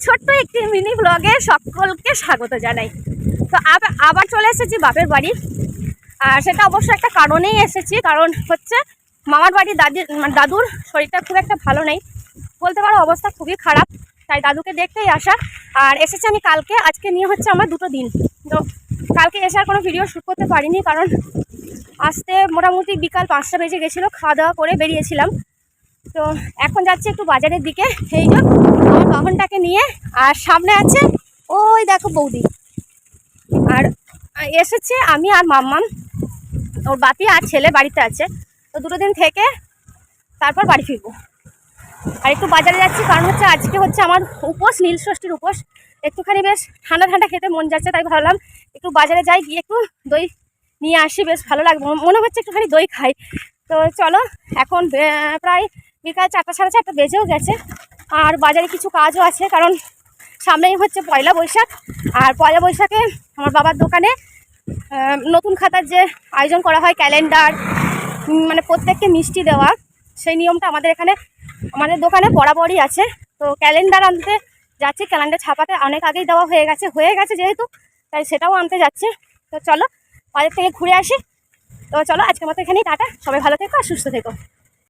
ছোট্ট একটি মিনি ব্লগে সকলকে স্বাগত জানাই। তো আব- আবার চলে এসেছি বাপের বাড়ি। আর সেটা অবশ্য একটা কারণেই এসেছি, কারণ হচ্ছে মামার বাড়ি দাদির মানে দাদুর শরীরটা খুব একটা ভালো নেই। বলতে পারো অবস্থা খুবই খারাপ, তাই দাদুকে দেখতেই আসা। আর এসেছি আমি কালকে, আজকে নিয়ে হচ্ছে আমার দুটো দিন। তো কালকে এসে আর কোনো ভিডিও শ্যুট করতে পারিনি, কারণ আসতে মোটামুটি বিকাল পাঁচটা বেজে গেছিল খাওয়া দাওয়া করে বেরিয়েছিলাম। তো এখন যাচ্ছি একটু বাজারের দিকে, এই যে আমার বাহনটাকে নিয়ে আর সামনে আছে ওই দেখো বৌদি। আর এসেছে আমি আর মাম্মাম। ওর বাপি আর ছেলে বাড়িতে আছে। তো দুটো দিন থেকে তারপর বাড়ি ফিরবো। আর একটু বাজারে যাচ্ছি কারণ হচ্ছে আজকে হচ্ছে আমার উপোস, নীল ষষ্ঠীর উপোস। একটুখানি বেশ ঠান্ডা ঠান্ডা খেতে মন যাচ্ছে, তাই ভাবলাম একটু বাজারে যাই, গিয়ে একটু দই নিয়ে আসি, বেশ ভালো লাগবে। মনে হচ্ছে একটুখানি দই খাই। তো চলো, এখন প্রায় বিকাল চারটা, সাড়ে চারটা বেজেও গেছে। আর বাজারে কিছু কাজও আছে, কারণ সামনেই হচ্ছে পয়লা বৈশাখ। আর পয়লা বৈশাখে আমার বাবার দোকানে নতুন খাতার যে আয়োজন করা হয়, ক্যালেন্ডার মানে প্রত্যেককে মিষ্টি দেওয়া, সেই নিয়মটা আমাদের এখানে, আমাদের দোকানে বরাবরই আছে। তো ক্যালেন্ডার আনতে যাচ্ছি, ক্যালেন্ডার ছাপাতে অনেক আগেই দেওয়া হয়ে গেছে হয়ে গেছে যেহেতু, তাই সেটাও আনতে যাচ্ছে। তো চলো, বাজার থেকে ঘুরে আসি। তো চলো, আজকের মতো এখানেই, টাটা। সবাই ভালো থেকো আর সুস্থ থেকো।